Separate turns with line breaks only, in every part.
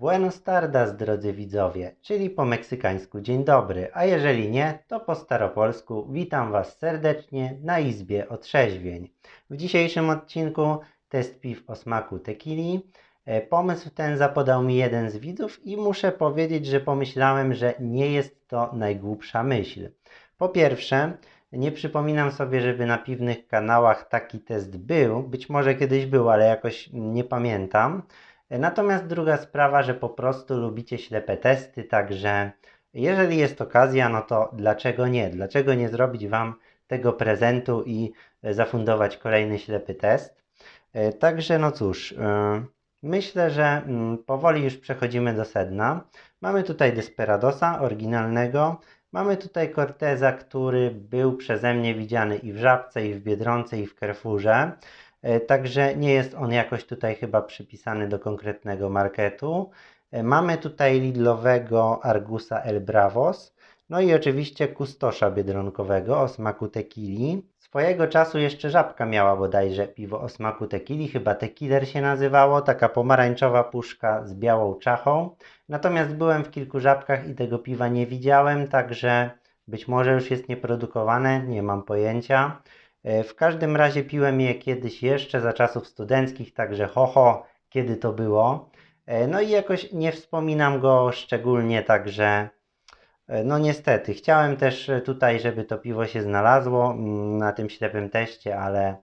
Buenos tardes, drodzy widzowie, czyli po meksykańsku dzień dobry, a jeżeli nie, to po staropolsku witam Was serdecznie na Izbie Otrzeźwień. W dzisiejszym odcinku test piw o smaku tequili. E, Pomysł ten zapodał mi jeden z widzów i muszę powiedzieć, że pomyślałem, że nie jest to najgłupsza myśl. Po pierwsze, nie przypominam sobie, żeby na piwnych kanałach taki test był. Być może kiedyś był, ale jakoś nie pamiętam. Natomiast druga sprawa, że po prostu lubicie ślepe testy, także jeżeli jest okazja, no to dlaczego nie? Dlaczego nie zrobić Wam tego prezentu i e, zafundować kolejny ślepy test? E, Także no cóż, e, myślę, że mm, powoli już przechodzimy do sedna. Mamy tutaj Desperadosa oryginalnego, mamy tutaj Corteza, który był przeze mnie widziany i w Żabce, i w Biedronce, i w Carrefourze. E, Także nie jest on jakoś tutaj chyba przypisany do konkretnego marketu. E, Mamy tutaj Lidlowego Argusa El Bravos. No i oczywiście kustosza biedronkowego o smaku tequili. Swojego czasu jeszcze Żabka miała bodajże piwo o smaku tequili, chyba Tequiler się nazywało, taka pomarańczowa puszka z białą czachą. Natomiast byłem w kilku Żabkach i tego piwa nie widziałem, także być może już jest nieprodukowane, nie mam pojęcia. E, W każdym razie piłem je kiedyś jeszcze za czasów studenckich, także ho ho, kiedy to było. E, No i jakoś nie wspominam go szczególnie, także e, no niestety. Chciałem też tutaj, żeby to piwo się znalazło mm, na tym ślepym teście, ale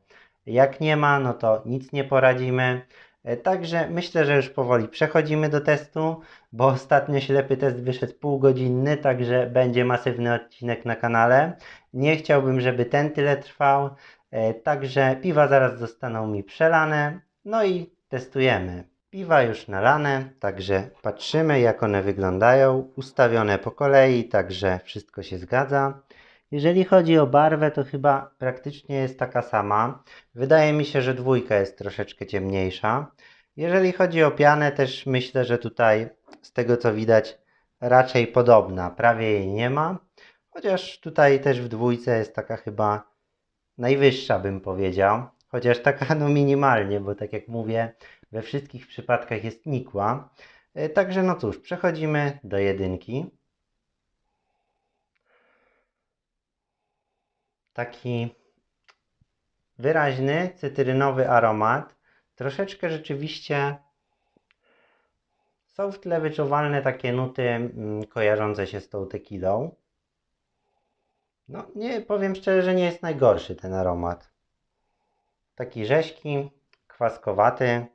jak nie ma, no to nic nie poradzimy. E, Także myślę, że już powoli przechodzimy do testu, bo ostatnio ślepy test wyszedł półgodzinny, także będzie masywny odcinek na kanale. Nie chciałbym, żeby ten tyle trwał, e, także piwa zaraz zostaną mi przelane, no i testujemy. Piwa już nalane, także patrzymy jak one wyglądają, ustawione po kolei, także wszystko się zgadza. Jeżeli chodzi o barwę, to chyba praktycznie jest taka sama. Wydaje mi się, że dwójka jest troszeczkę ciemniejsza. Jeżeli chodzi o pianę, też myślę, że tutaj z tego co widać raczej podobna. Prawie jej nie ma. Chociaż tutaj też w dwójce jest taka chyba najwyższa, bym powiedział. Chociaż taka no minimalnie, bo tak jak mówię, we wszystkich przypadkach jest nikła. E, Także no cóż, przechodzimy do jedynki. Taki wyraźny, cytrynowy aromat. Troszeczkę rzeczywiście są w tle wyczuwalne takie nuty mm, kojarzące się z tą tequilą. No, nie powiem szczerze, że nie jest najgorszy ten aromat. Taki rzeźki, kwaskowaty,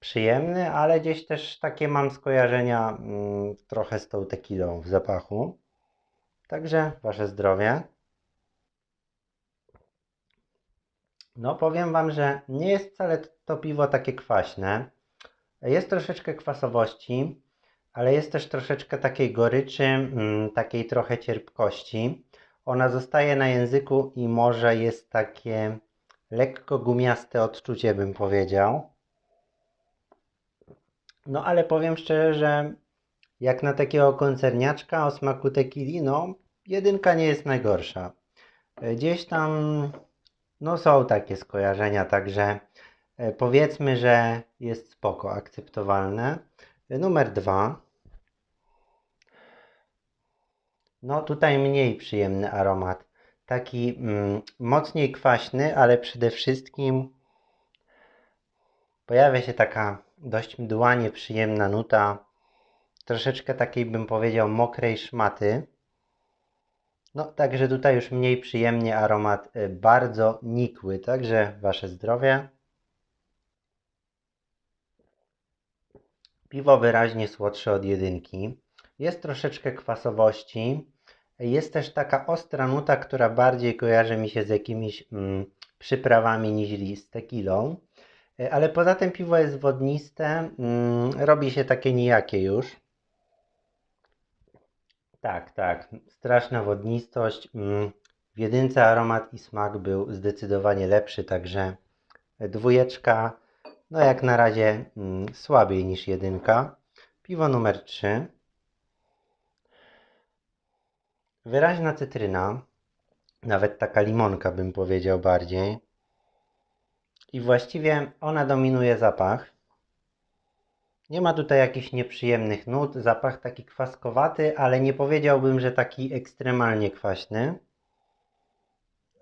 przyjemny, ale gdzieś też takie mam skojarzenia mm, trochę z tą tequilą w zapachu. Także wasze zdrowie. No, powiem Wam, że nie jest wcale to piwo takie kwaśne. Jest troszeczkę kwasowości, ale jest też troszeczkę takiej goryczy, mm, takiej trochę cierpkości. Ona zostaje na języku i może jest takie lekko gumiaste odczucie, bym powiedział. No, ale powiem szczerze, że jak na takiego koncerniaczka o smaku tequili, no, jedynka nie jest najgorsza. Gdzieś tam no są takie skojarzenia, także e, powiedzmy, że jest spoko, akceptowalne. Numer dwa. No tutaj mniej przyjemny aromat. Taki mm, mocniej kwaśny, ale przede wszystkim pojawia się taka dość mdłanie przyjemna nuta. Troszeczkę takiej bym powiedział mokrej szmaty. No, także tutaj już mniej przyjemnie aromat y, bardzo nikły, także wasze zdrowie. Piwo wyraźnie słodsze od jedynki. Jest troszeczkę kwasowości. Jest też taka ostra nuta, która bardziej kojarzy mi się z jakimiś mm, przyprawami niż z tequilą. Y, Ale poza tym piwo jest wodniste, mm, robi się takie nijakie już. Tak, tak. Straszna wodnistość. Mm, W jedynce aromat i smak był zdecydowanie lepszy, także dwójeczka, no jak na razie mm, słabiej niż jedynka. Piwo numer 3. Wyraźna cytryna, nawet taka limonka bym powiedział bardziej. I właściwie ona dominuje zapach. Nie ma tutaj jakichś nieprzyjemnych nut, zapach taki kwaskowaty, ale nie powiedziałbym, że taki ekstremalnie kwaśny.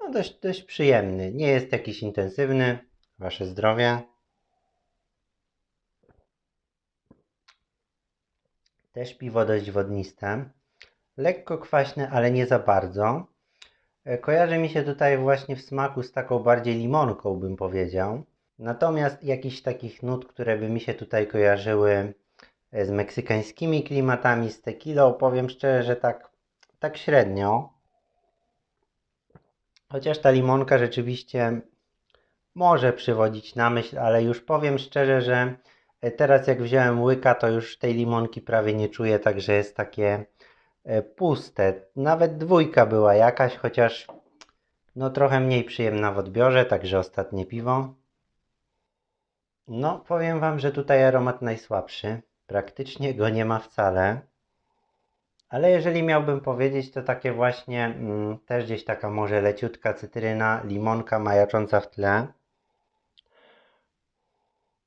No dość, dość przyjemny, nie jest jakiś intensywny. Wasze zdrowie. Też piwo dość wodniste. Lekko kwaśne, ale nie za bardzo. E, Kojarzy mi się tutaj właśnie w smaku z taką bardziej limonką, bym powiedział. Natomiast jakichś takich nut, które by mi się tutaj kojarzyły e, z meksykańskimi klimatami, z tequilą, powiem szczerze, że tak, tak średnio. Chociaż ta limonka rzeczywiście może przywodzić na myśl, ale już powiem szczerze, że e, teraz jak wziąłem łyka, to już tej limonki prawie nie czuję, także jest takie e, puste. Nawet dwójka była jakaś, chociaż no trochę mniej przyjemna w odbiorze, także ostatnie piwo. No, powiem Wam, że tutaj aromat najsłabszy. Praktycznie go nie ma wcale. Ale jeżeli miałbym powiedzieć, to takie właśnie mm, też gdzieś taka może leciutka cytryna, limonka majacząca w tle.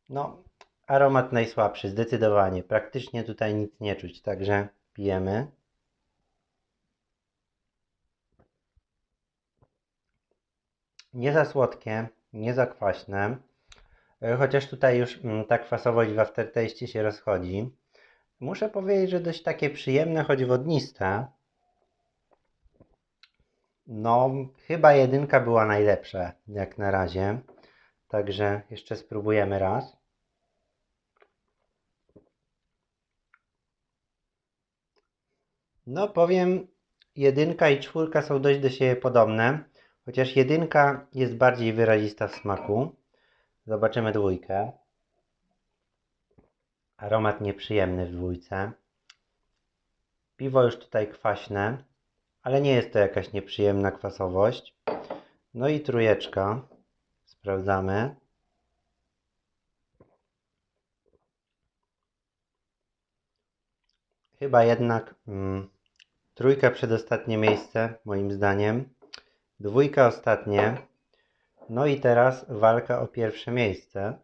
No, aromat najsłabszy, zdecydowanie. Praktycznie tutaj nic nie czuć, także pijemy. Nie za słodkie, nie za kwaśne. Chociaż tutaj już mm, ta kwasowość w aftertaście się rozchodzi. Muszę powiedzieć, że dość takie przyjemne, choć wodniste. No, chyba jedynka była najlepsza, jak na razie. Także jeszcze spróbujemy raz. No, powiem, jedynka i czwórka są dość do siebie podobne. Chociaż jedynka jest bardziej wyrazista w smaku. Zobaczymy dwójkę. Aromat nieprzyjemny w dwójce. Piwo już tutaj kwaśne, ale nie jest to jakaś nieprzyjemna kwasowość. No i trójeczka. Sprawdzamy. Chyba jednak mm, trójka przedostatnie miejsce, moim zdaniem. Dwójka ostatnie. No i teraz walka o pierwsze miejsce.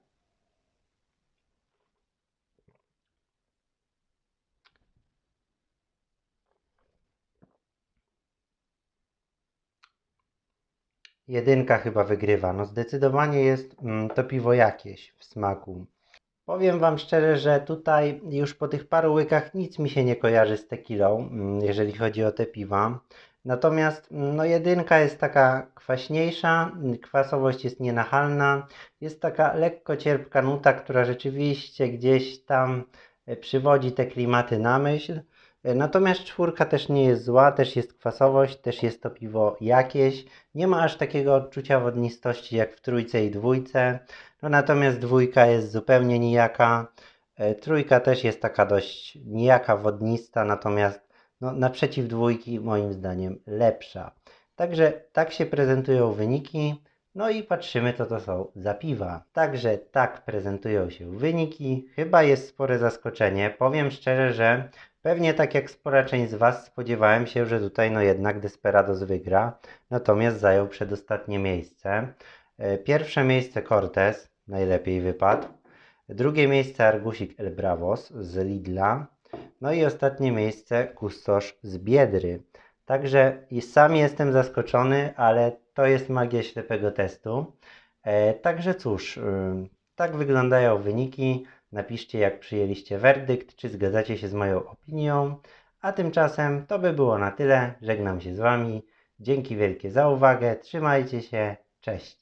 Jedynka chyba wygrywa. No zdecydowanie jest mm, to piwo jakieś w smaku. Powiem Wam szczerze, że tutaj już po tych paru łykach nic mi się nie kojarzy z tequilą, mm, jeżeli chodzi o te piwa. Natomiast mm, no jedynka jest taka kwaśniejsza, kwasowość jest nienachalna, jest taka lekko cierpka nuta, która rzeczywiście gdzieś tam e, przywodzi te klimaty na myśl. E, Natomiast czwórka też nie jest zła, też jest kwasowość, też jest to piwo jakieś. Nie ma aż takiego odczucia wodnistości jak w trójce i dwójce. No natomiast dwójka jest zupełnie nijaka. E, Trójka też jest taka dość nijaka, wodnista, natomiast no, naprzeciw dwójki moim zdaniem lepsza. Także tak się prezentują wyniki. No i patrzymy, co to są za piwa. Także tak prezentują się wyniki. Chyba jest spore zaskoczenie. Powiem szczerze, że pewnie tak jak spora część z Was spodziewałem się, że tutaj no jednak Desperados wygra. Natomiast zajął przedostatnie miejsce. E, Pierwsze miejsce Cortez, najlepiej wypadł. Drugie miejsce Argusik El Bravos z Lidla. No i ostatnie miejsce Kustosz z Biedry. Także i sam jestem zaskoczony, ale to jest magia ślepego testu. E, także cóż, y, tak wyglądają wyniki. Napiszcie, jak przyjęliście werdykt, czy zgadzacie się z moją opinią. A tymczasem to by było na tyle. Żegnam się z Wami. Dzięki wielkie za uwagę. Trzymajcie się. Cześć.